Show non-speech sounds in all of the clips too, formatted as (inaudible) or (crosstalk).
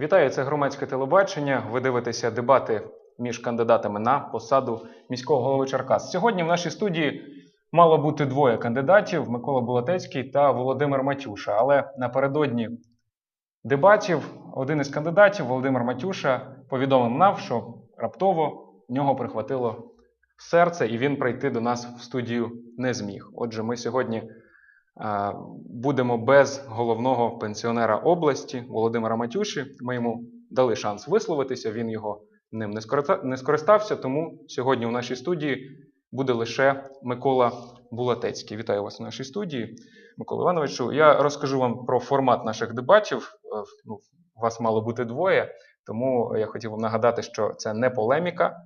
Вітаю, це громадське телебачення. Ви дивитеся дебати між кандидатами на посаду міського голови Черкас. Сьогодні в нашій студії мало бути двоє кандидатів: Микола Булатецький та Володимир Матюша. Але напередодні дебатів один із кандидатів, Володимир Матюша, повідомив нам, що раптово нього прихватило серце, і він прийти до нас в студію не зміг. Отже, ми сьогодні будемо без головного пенсіонера області Володимира Матюші. Ми йому дали шанс висловитися. Він його ним не скориста- не скористався. Тому сьогодні у нашій студії буде лише Микола Булатецький. Вітаю вас у нашій студії, Микола Івановичу. Я розкажу вам про формат наших дебатів. Е, Ну, вас мало бути двоє, тому я хотів вам нагадати, що це не полеміка,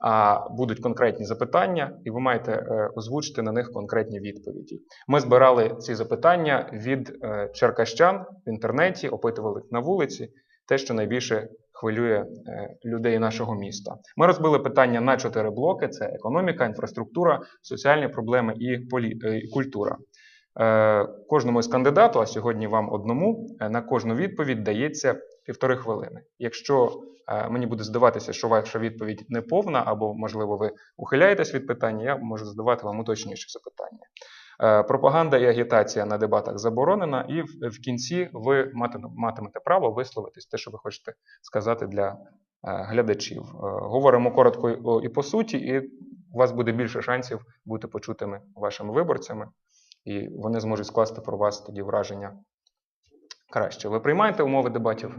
а будуть конкретні запитання, і ви маєте е, озвучити на них конкретні відповіді. Ми збирали ці запитання від е, черкащан в інтернеті, опитували на вулиці, те, що найбільше хвилює е, людей нашого міста. Ми розбили питання на чотири блоки: це економіка, інфраструктура, соціальні проблеми і, культура. Кожному із кандидату, а сьогодні вам одному, на кожну відповідь дається півтори хвилини. Якщо е, мені буде здаватися, що ваша відповідь не повна, або, можливо, ви ухиляєтесь від питання, я можу задавати вам уточніші запитання. Е, Пропаганда і агітація на дебатах заборонена, і в, кінці ви матиме- матимете право висловитись те, що ви хочете сказати для е, глядачів. Говоримо коротко і по суті, і у вас буде більше шансів бути почутими вашими виборцями, і вони зможуть скласти про вас тоді враження краще. Ви приймаєте умови дебатів?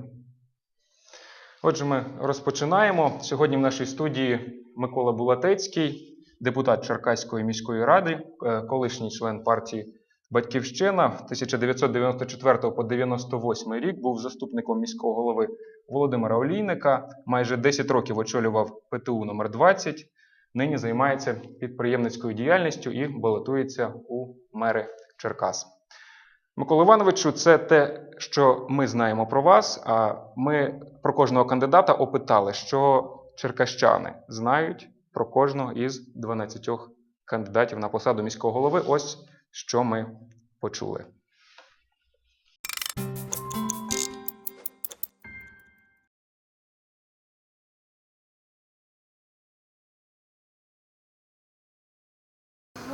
Отже, ми розпочинаємо. Сьогодні в нашій студії Микола Булатецький, депутат Черкаської міської ради, е, колишній член партії Батьківщина. В 1994 по 98 рік був заступником міського голови Володимира Олійника. Майже 10 років очолював ПТУ номер 20 Нині займається підприємницькою діяльністю і балотується у мери Черкас. Микола Івановичу, це те, що ми знаємо про вас. А ми про кожного кандидата опитали, що черкащани знають про кожного із 12 кандидатів на посаду міського голови. Ось що ми почули.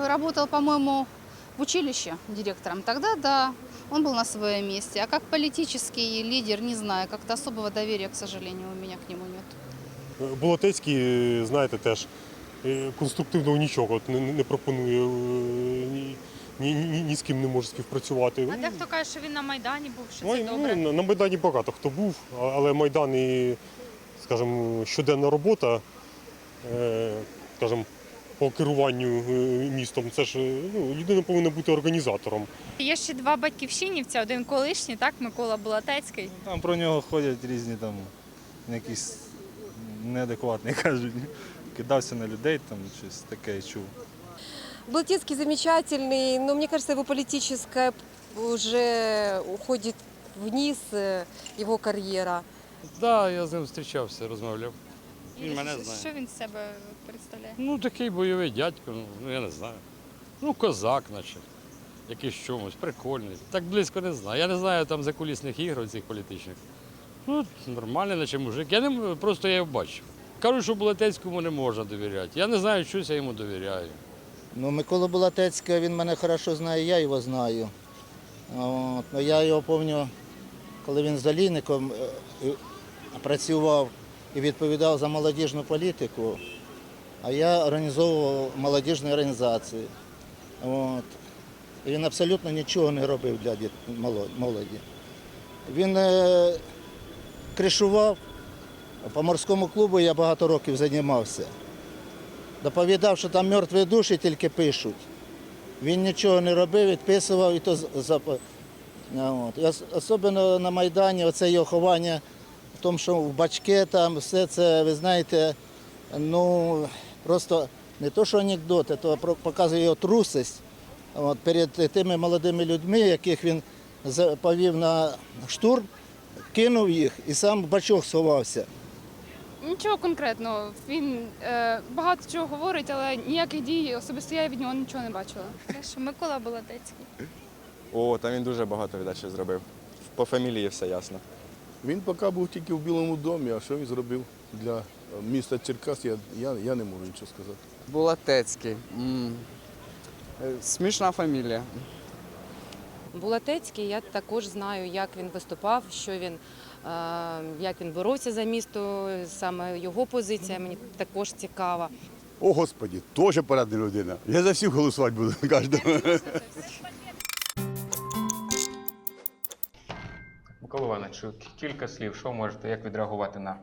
Работал, по-моему, в училище директором. Тогда да, он был на своем месте. А как политический лидер, не знаю, как-то особого доверия, к сожалению, у меня к нему нет. Болотецький, знаєте, теж е, конструктивного нічого от, не, не пропонує, е, ні, ні, ні, ні з ким не може співпрацювати. А дехто каже, що він на Майдані був, що це ну, добре. на- на Майдані багато хто був, але Майдан і, скажімо, щоденна робота, е, скажімо, по керуванню е, містом, це ж ну, людина повинна бути організатором. Є ще два батьківщинівця, один колишній, так, Микола Булатецький. Там про нього ходять різні там якісь неадекватні (laughs) кажуть. Кидався на людей, там щось таке чув. Блатецкий замечательный, но мне кажется, его политическая уже уходит вниз, э, его карьера. Так, я з ним зустрічався, розмовляв. І Він мене що- знає. Що він з себе представляє? Ну, такий бойовий дядько, ну, ну я не знаю. Ну, козак, наче. Якийсь чомусь, прикольний. Так близько не знаю. Я не знаю там закулісних ігор цих політичних. Ну, нормальний, наче мужик. Я не просто я його бачив. Кажуть, що Булатецькому не можна довіряти. Я не знаю, щось я йому довіряю. Ну, Микола Булатецька, він мене хорошо знає, я його знаю. От, ну, я його пам'ятаю, коли він з Олійником е, працював і відповідав за молодіжну політику, а я організовував молодіжні організації. От. Він абсолютно нічого не робив для молоді. Він е, кришував, по морському клубу я багато років займався. Доповідав, що там мертві душі тільки пишуть. Він нічого не робив, відписував і то з- зап- А, От. Особливо на Майдані оце його ховання тому, що в бачке там все це, ви знаєте, ну просто не то, що анекдоти, то показує його трусость от, перед тими молодими людьми, яких він повів на штурм, кинув їх і сам в бачок сховався. Нічого конкретного. Він е, багато чого говорить, але ніяких дій особисто я від нього нічого не бачила. Хорошо, Микола Булатецький. О, там він дуже багато віддачі зробив. По фамілії все ясно. Він поки був тільки в Білому домі, а що він зробив для е, міста Черкас, я, я, я не можу нічого сказати. Булатецький. Е, Смішна фамілія. Булатецький, я також знаю, як він виступав, що він, е, як він боровся за місто, саме його позиція мені також цікава. О, Господі, теж порядна людина. Я за всіх голосувати буду кожного. Микола кілька слів, що можете, як відреагувати на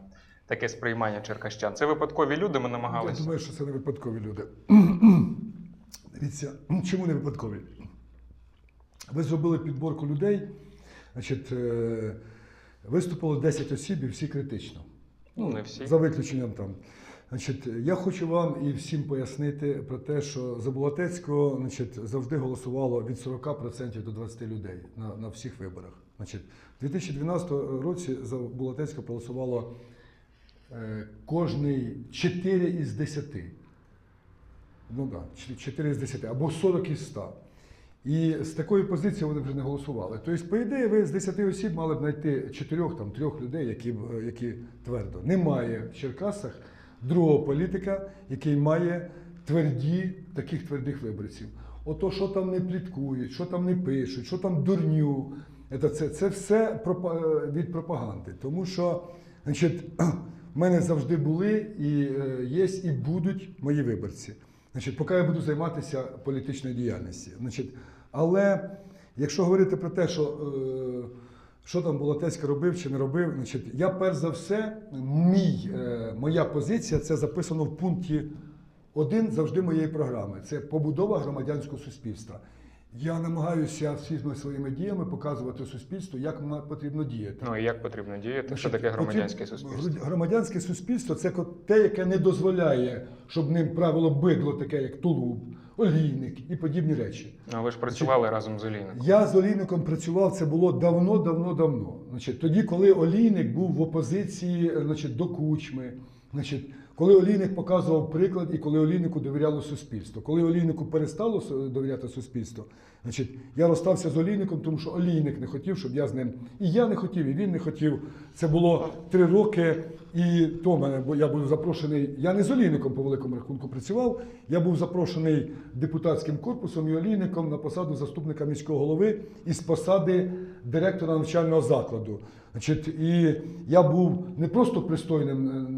таке сприймання черкащан? Це випадкові люди, ми Я намагалися. думаю, що це не випадкові люди. Дивіться, чому не випадкові? Ви зробили підборку людей, значить, е, виступило 10 осіб і всі критично. Ну, не всі. За виключенням там. Значить, я хочу вам і всім пояснити про те, що за Булатецького значить, завжди голосувало від 40% до 20 людей на, на всіх виборах. Значить, у 2012 році за Булатецького проголосувало е, кожний 4 із 10. Ну так, да, 4 з 10, або 40 із 100. І з такої позиції вони вже не голосували. Тобто, по ідеї, ви з 10 осіб мали б знайти 4 там, 3 людей, які, е, які твердо. Немає в Черкасах другого політика, який має тверді, таких твердих виборців. Ото, що там не пліткують, що там не пишуть, що там дурню. Це, це, це все е, від пропаганди. Тому що, значить, (clears throat) в мене завжди були і е, є, і будуть мої виборці. Значить, поки я буду займатися політичною діяльністю. Значить, але якщо говорити про те, що, е, що там Болотецька робив чи не робив, значить, я перш за все, мій, моя позиція це записано в пункті один завжди моєї програми. Це побудова громадянського суспільства. Я намагаюся всіми своїми діями показувати суспільству, як потрібно діяти. Ну і як потрібно діяти? Що таке громадянське суспільство? Громадянське суспільство це те, яке не дозволяє, щоб ним правило бидло, таке як тулуб, олійник і подібні речі. Ну, ви ж працювали разом з Олійником. Я з олійником працював, це було давно, давно, давно. Значить, тоді, коли олійник був в опозиції значить, до кучми, значить, коли олійник показував приклад і коли олійнику довіряло суспільство. Коли олійнику перестало довіряти суспільство, значить, я розстався з олійником, тому що олійник не хотів, щоб я з ним. І я не хотів, і він не хотів. Це було три роки, і то мене, бо я був запрошений. Я не з олійником по великому рахунку працював. Я був запрошений депутатським корпусом і олійником на посаду заступника міського голови і з посади директора навчального закладу. Значить, і я був не просто пристойним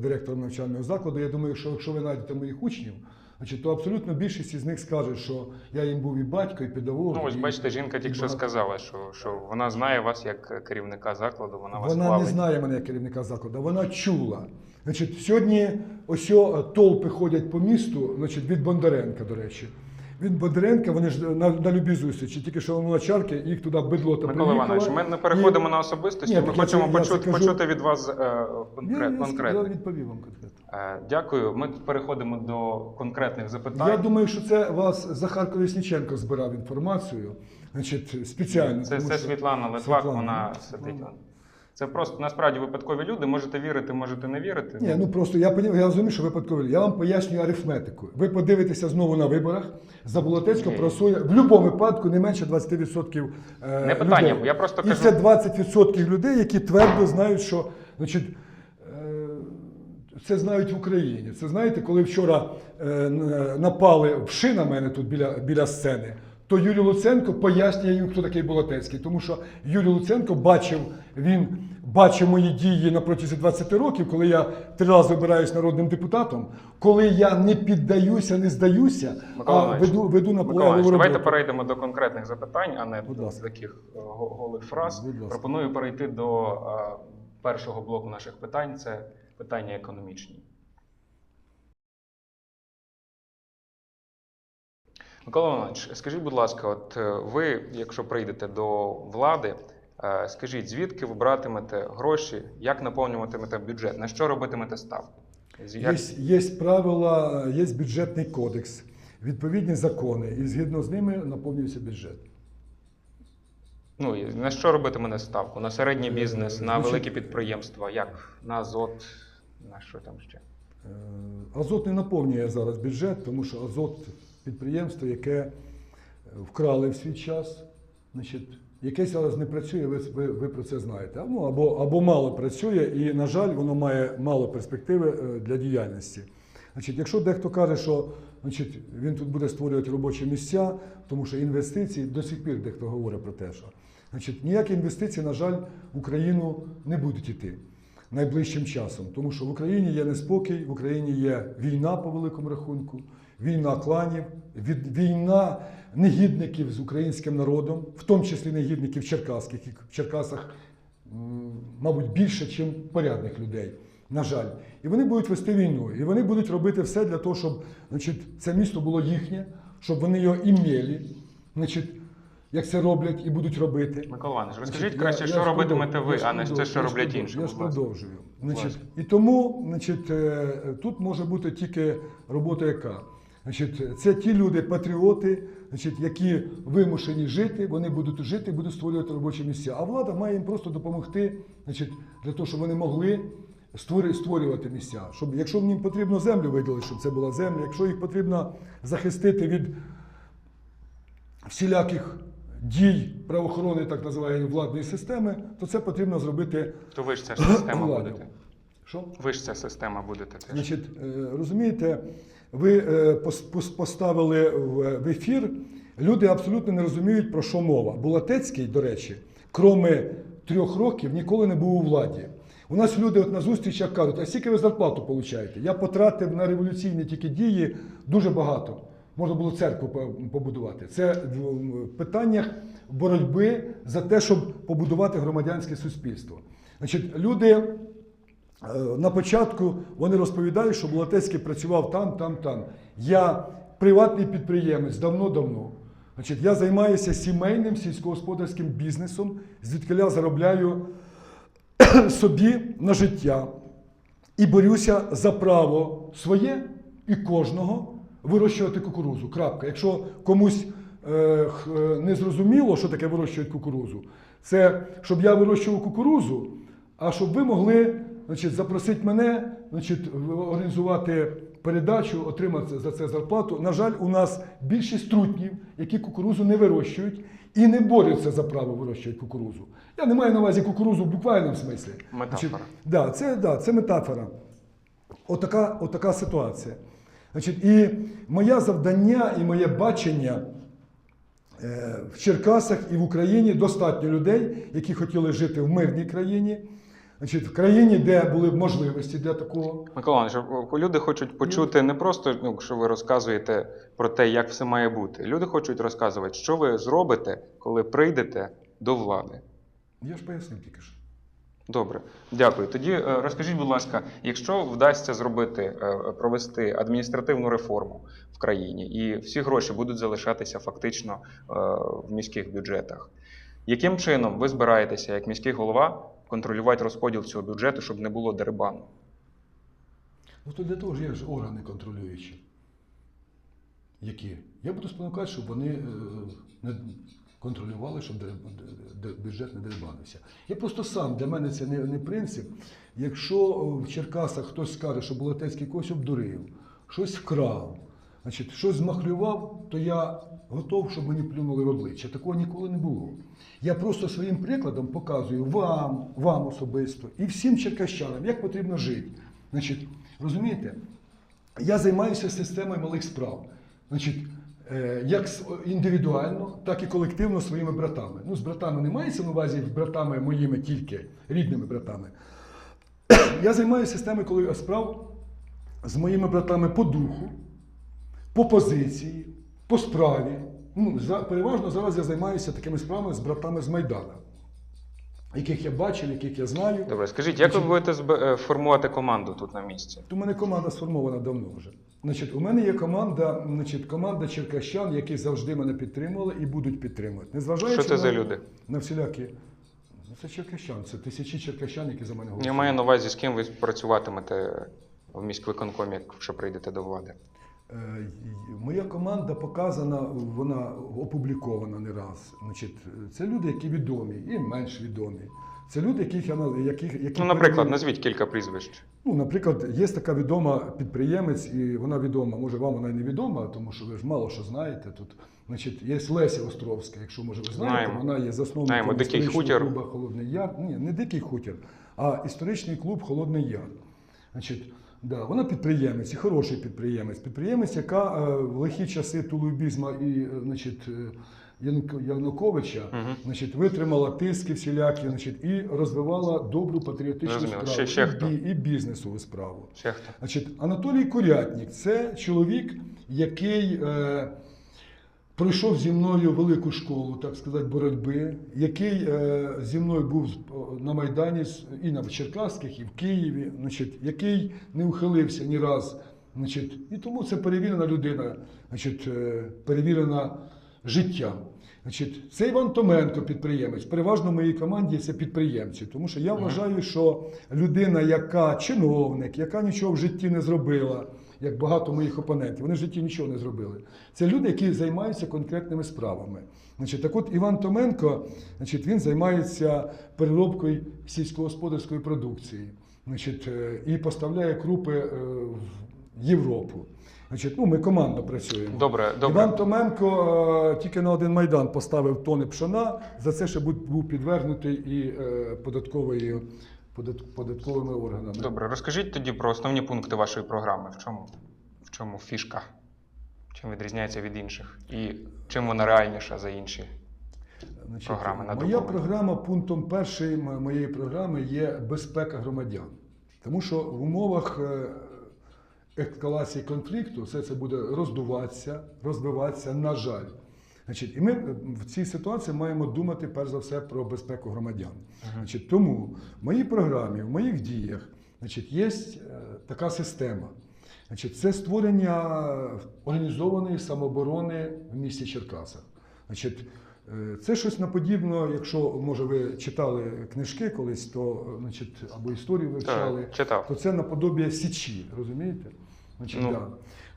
директором навчального закладу. Я думаю, що якщо ви знайдете моїх учнів, значить, то абсолютно більшість із них скаже, що я їм був і батько, і педагог. Ну, ось і- бачите, жінка тільки що сказала, що, що вона знає вас як керівника закладу, вона вас Вона хвалить. не знає мене як керівника закладу, вона чула. Значить, сьогодні ось толпи ходять по місту, значить, від Бондаренка, до речі. Від Бондаренка вони ж на, на любі зустрічі, тільки що на чарки, їх туди бидло та Микола. Іванович, ми не переходимо І- на особистості, Ні, ми хочемо я почути, кажу- почути від вас е, конкрет, я, конкретно. я відповів вам конкретно. Е, Дякую. Ми переходимо до конкретних запитань. Я думаю, що це вас Захар Колесніченко збирав інформацію, значить, спеціально. Це, тому це що- Світлана Литвак, Світлана. вона сидить. Це просто насправді випадкові люди. Можете вірити, можете не вірити. Ні, ну просто я я розумію, що випадково. Я вам пояснюю арифметику. Ви подивитеся знову на виборах. За Болотецько просує в будь-якому випадку не менше 20% е, Не питання, людей. я просто І кажу- це 20% людей, які твердо знають, що значить, е, це знають в Україні. Це знаєте, коли вчора е, напали вши на мене тут біля, біля сцени. То Юрій Луценко пояснює їм, хто такий Болотецький. Тому що Юрій Луценко бачив, він бачив мої дії на протязі 20 років, коли я три рази обираюсь народним депутатом, коли я не піддаюся, не здаюся, Микола а веду, веду наполегливу роботу. давайте перейдемо до конкретних запитань, а не Будь до ласка. таких е, голих фраз. Будь ласка. Пропоную перейти до е, першого блоку наших питань. Це питання економічні. Микола Іванович, скажіть, будь ласка, от е, ви, якщо прийдете до влади, е, скажіть, звідки ви братимете гроші, як наповнюватимете бюджет, на що робитимете ставку? З- Є, є правила, є бюджетний кодекс, відповідні закони, і згідно з ними наповнюється бюджет. Ну, і на що робитиме ставку? На середній Е, бізнес, на великі підприємства, як? На азот, на що там ще? Азот не наповнює зараз бюджет, тому що Азот підприємство, яке е, вкрали в свій час, значить, яке зараз не працює, ви, ви, ви про це знаєте. Ну, або, або мало працює, і, на жаль, воно має мало перспективи е, для діяльності. Значить, якщо дехто каже, що значить, він тут буде створювати робочі місця, тому що інвестиції, до сих пір дехто говорить про те, що значить, ніякі інвестиції, на жаль, в Україну не будуть йти найближчим часом. Тому що в Україні є неспокій, в Україні є війна по великому рахунку, війна кланів, від- війна негідників з українським народом, в тому числі негідників черкаських, яких в Черкасах, мабуть, більше, ніж порядних людей. На жаль, і вони будуть вести війну, і вони будуть робити все для того, щоб значить, це місто було їхнє, щоб вони його імели, значить, як це роблять і будуть робити. Микола Іванович, розкажіть Значить, краще, я- що я робитимете ви, а не те, що роблять інші. Я ж продовжую. Значить, і тому значить, е, тут може бути тільки робота яка? Значить, це ті люди, патріоти, значить, які вимушені жити, вони будуть жити, будуть створювати робочі місця. А влада має їм просто допомогти значить, для того, щоб вони могли створювати місця. Щоб, якщо їм потрібно землю виділити, щоб це була земля, якщо їх потрібно захистити від всіляких дій правоохоронної, так називаємо владної системи, то це потрібно зробити То ви ж ця (clears throat) система владою. будете. Що? Ви ж ця система будете теж. Значить, е, розумієте, ви е, пос- пос- поставили в ефір. Люди абсолютно не розуміють, про що мова. Булатецький, до речі, кроме трьох років, ніколи не був у владі. У нас люди от на зустрічах кажуть, а скільки ви зарплату получаєте? Я потратив на революційні тільки дії дуже багато. Можна було церкву побудувати. Це в питаннях боротьби за те, щоб побудувати громадянське суспільство. Значить, люди На початку вони розповідають, що Булатецький працював там, там, там. Я приватний підприємець давно-давно. Значить, я займаюся сімейним сільськогосподарським бізнесом, звідки я заробляю (clears throat) собі на життя і борюся за право своє і кожного вирощувати кукурузу. Крапка. Якщо комусь е, е, не зрозуміло, що таке вирощувати кукурузу, це щоб я вирощував кукурузу, а щоб ви могли значить, запросити мене, значить, організувати передачу, отримати за це зарплату. На жаль, у нас більшість трутнів, які кукурузу не вирощують і не борються за право вирощувати кукурузу. Я не маю на увазі кукурузу в буквальному смислі. Метафора. Да, це, да, це метафора. Отака, отака ситуація. Значить, і моє завдання і моє бачення е, в Черкасах і в Україні достатньо людей, які хотіли жити в мирній країні, значить, в країні, де були б можливості для такого. Микола люди хочуть почути не просто, ну, що ви розказуєте про те, як все має бути. Люди хочуть розказувати, що ви зробите, коли прийдете до влади. Я ж пояснив тільки що. Добре, дякую. Тоді е, розкажіть, будь ласка, якщо вдасться зробити, е, провести адміністративну реформу в країні, і всі гроші будуть залишатися фактично е, в міських бюджетах, яким чином ви збираєтеся, як міський голова, контролювати розподіл цього бюджету, щоб не було дерибану? Ну то для того ж є ж органи контролюючі. Які? Я буду спонукати, щоб вони е, не контролювали, щоб бюджет не дерибанився. Я просто сам, для мене це не, не принцип. Якщо в Черкасах хтось скаже, що Болотецький когось обдурив, щось вкрав, значить, щось змахлював, то я готов, щоб мені плюнули в обличчя. Такого ніколи не було. Я просто своїм прикладом показую вам, вам особисто і всім черкащанам, як потрібно жити. Значить, розумієте, я займаюся системою малих справ. Значить, е, як індивідуально, так і колективно своїми братами. Ну, з братами не на увазі братами моїми тільки, рідними братами. Я займаюся системою справ з моїми братами по духу, по позиції, по справі. Ну, за, переважно зараз я займаюся такими справами з братами з Майдана, яких я бачив, яких я знаю. Добре, скажіть, як ви будете е, формувати команду тут на місці? У мене команда сформована давно вже. Значить, у мене є команда, значить, команда черкащан, які завжди мене підтримували і будуть підтримувати. Незважаючи Що це на, за люди? на всілякі. Ну, це черкащан, це тисячі черкащан, які за мене Я маю на увазі, з ким ви працюватимете в міськвиконкомі, якщо прийдете до влади. Е, Моя команда показана, вона опублікована не раз. Значить, це люди, які відомі і менш відомі. Це люди, яких я на- яких, які Ну, наприклад, назвіть кілька прізвищ. Ну, наприклад, є така відома підприємець, і вона відома. Може, вам вона і не відома, тому що ви ж мало що знаєте тут. Значить, є Леся Островська, якщо може ви знаєте, Знаємо. вона є засновником Знаємо, «Дикий історичного хутір». клубу Холодний Яр. Ні, не дикий хутір, а історичний клуб Холодний Яр. Значить, да, вона підприємець, і хороший підприємець. Підприємець, яка е, в лихі часи тулубізма і е, значить, е, Януковича угу. значить, витримала тиски всілякі значить, і розвивала добру патріотичну Розуміло. справу Ще- ще і, хто? і бізнесову справу. Ще хто? Значить, Анатолій Курятник це чоловік, який е, пройшов зі мною велику школу, так сказати, боротьби, який е, зі мною був на Майдані і на Черкаських, і в Києві, значить, який не ухилився ні раз. Значить, і тому це перевірена людина, значить, е, перевірена життям. Значить, це Іван Томенко, підприємець. Переважно в моїй команді це підприємці, тому що я вважаю, що людина, яка чиновник, яка нічого в житті не зробила, як багато моїх опонентів, вони в житті нічого не зробили. Це люди, які займаються конкретними справами. Значить, так от Іван Томенко, значить, він займається переробкою сільськогосподарської продукції. Значить, е, і поставляє крупи е, в Європу. Значить, ну, ми командно працюємо. Добре, добре. Іван Томенко е, тільки на один майдан поставив тони пшона. За це ще був, підвернутий і е, податковою, подат- податковими органами. Добре, розкажіть тоді про основні пункти вашої програми. В чому, в чому фішка? Чим відрізняється від інших? І чим вона реальніша за інші? Значить, програми Моя програма пунктом першим моєї програми є безпека громадян. Тому що в умовах ескалації конфлікту все це буде роздуватися, розвиватися, на жаль. Значить, і ми е, в цій ситуації маємо думати перш за все про безпеку громадян. Значить, тому в моїй програмі, в моїх діях значить, є е, така система. Значить, це створення організованої самооборони в місті Черкасах. Значить, е, це щось наподібно, якщо може ви читали книжки колись, то значить, або історію вивчали, Так, читав. то це наподобія січі, розумієте? Значить, Ну. да.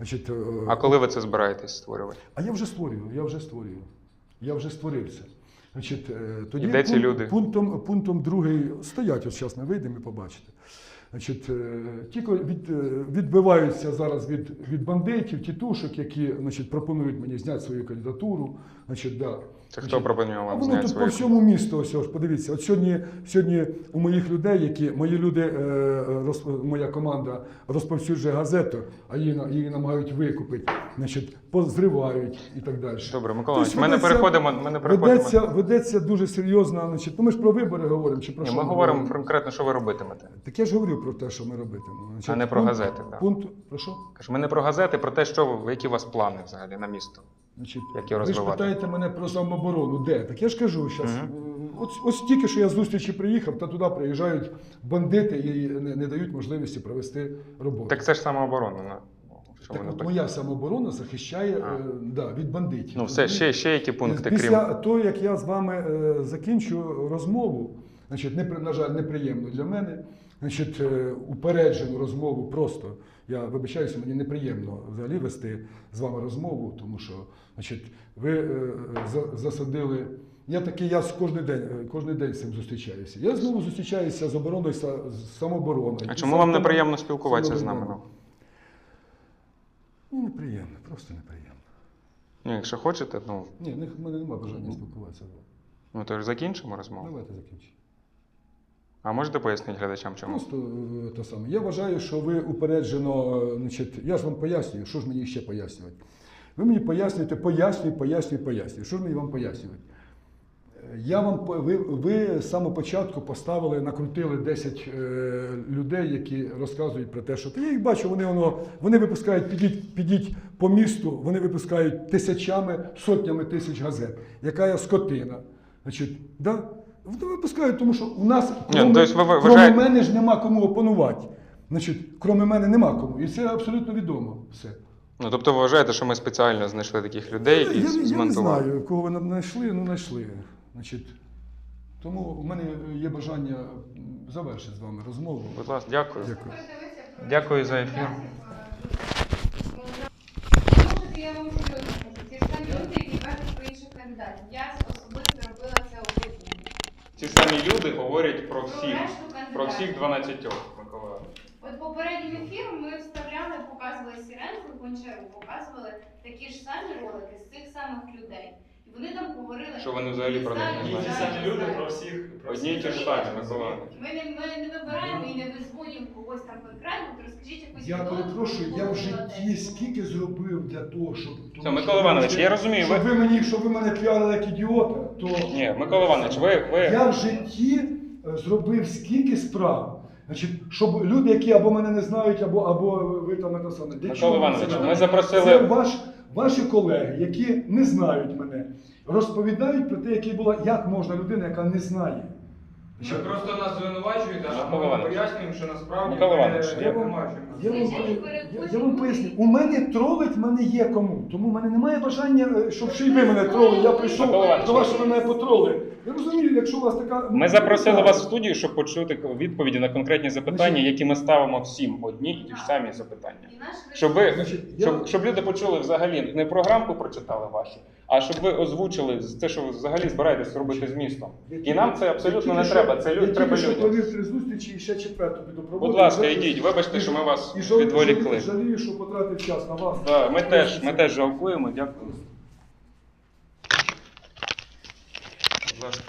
Значить, е, А коли ви це збираєтесь створювати? а я вже створюю, я вже створюю. Я вже створив це. Значить, е, тоді де ці пункт- люди? Пунктом, пунктом другий стоять, от зараз ми вийдемо і побачите. Значить, е, тільки від, відбиваються зараз від, від бандитів, тітушок, які значить, пропонують мені зняти свою кандидатуру. Значить, да. Це хто а вам воно тут по всьому місту, ось, ось подивіться. От сьогодні, сьогодні у моїх людей, які мої люди, е, роз- моя команда розповсюджує газету, а її, її намагають викупити, значить, позривають і так далі. Добре, Микола, ми не переходимо. Ми не переходимо. Ведеться, ведеться дуже серйозно. Значить, ну ми ж про вибори говоримо чи про Ні, що? ми говоримо конкретно, що ви робитимете, Так я ж говорю про те, що ми робитимемо. Значить, а не про пункт- газети. Так. Пункт, про що? Кажу, ми не про газети, про те, що які у вас плани взагалі на місто. Значить, Як його ви ж питаєте мене про самооборону. Де? Так я ж кажу, зараз. Мгм. Ось, ось тільки що я з зустрічі приїхав, та туди приїжджають бандити і не, не дають можливості провести роботу. Так це ж самооборона. Так от моя самооборона захищає е, да, від бандитів. Ну, все, ще, ще які пункти, крім. Після того, як я з вами е, закінчу розмову, значить, не, на жаль, неприємно для мене, значить, е, упереджену розмову просто. Я вибачаюся, мені неприємно взагалі вести з вами розмову, тому що значить, ви е, за- засадили. Я такий, я з кожен день, е, кожен день з цим зустрічаюся. Я знову зустрічаюся з обороною з самообороною. А чому вам неприємно спілкуватися з нами? Ну, неприємно, просто неприємно. Ну, якщо хочете, ну, Ні, в в мене немає бажання спілкуватися. ну то ж закінчимо розмову. Давайте закінчимо. А можете пояснити глядачам, чому? Просто е, те саме. Я вважаю, що ви упереджено, е, значить, я ж вам пояснюю, що ж мені ще пояснювати. Ви мені пояснюєте, пояснюю, пояснюю, пояснюю. Що ж мені вам пояснювати? Е, Я вам ви, ви з самого початку поставили, накрутили 10 е, людей, які розказують про те, що я їх бачу, вони воно вони випускають, підіть, підіть по місту, вони випускають тисячами, сотнями тисяч газет. Яка я скотина. Значить, да? Вони випускають, тому що у нас кроме, ну, ви кроме мене ж нема кому опанувати. Значить, кроме мене нема кому. І це абсолютно відомо все. Ну, тобто ви вважаєте, що ми спеціально знайшли таких людей я, і я, я не знаю, кого ви нам знайшли, ну знайшли. Значить, тому у мене є бажання завершити з вами розмову. Будь ласка, дякую. Дякую. Дякую за ефір. Я вам серйозно кажу. Ті ж самі люди, які кажуть про інших кандидатів. Я особисто. Ці самі люди говорять про всіх, про всіх кандидатів. 12 Микола. От попередній ефір ми вставляли, показували Сіренку Гончару, показували такі ж самі ролики з цих самих людей. Вони там говорили, Що вони взагалі про них не «Знаю, знають. знаю, Ті самі люди знаю». про Одні й ті ж самі, Микола. Ми не, ми не вибираємо і не визводимо когось там конкретно, то розкажіть якусь Я перепрошую, я в житті скільки зробив для того, щоб. тому Все, Микола Іванович, я розумію, Щоб ви- ви мені, щоб ви мене піарили як ідіота, то Ні, Микола Іванович, ви, ви... я в житті е, зробив скільки справ. Значить, щоб люди, які або мене не знають, або, або ви там це саме. Для Микола чого Іванович, це ми запросили- Це ваш, ваші колеги, які не знають мене, розповідають про те, які була, як можна людина, яка не знає. Ви просто нас звинувачуєте, а ми вам пояснюємо, що насправді Микола Іванович, Я вам, я, вам, я, я вам поясню, у мене тролить мене є кому. Тому в мене немає бажання, е, щоб ще й ви мене тролили. Я прийшов Микола Іванович, до вас, ви мене потроли. Я розумію, якщо у вас така. Ми запросили вас в студію, щоб почути відповіді на конкретні запитання, які ми ставимо всім одні і ті ж самі запитання. Щоб ви Значить, я- щоб, щоб люди почули взагалі не програмку прочитали вашу, а щоб ви озвучили те, що ви взагалі збираєтесь робити з містом. І нам це абсолютно не треба. Це люди люд, треба тільки що людям. провів три зустрічі і ще четверту піду проводити. Будь ласка, йдіть. Вибачте, що ми вас і жаль- відволікли. Жалію, що потратив час на вас. Да, ми теж, ми теж жалкуємо. Дякую. Будь ласка.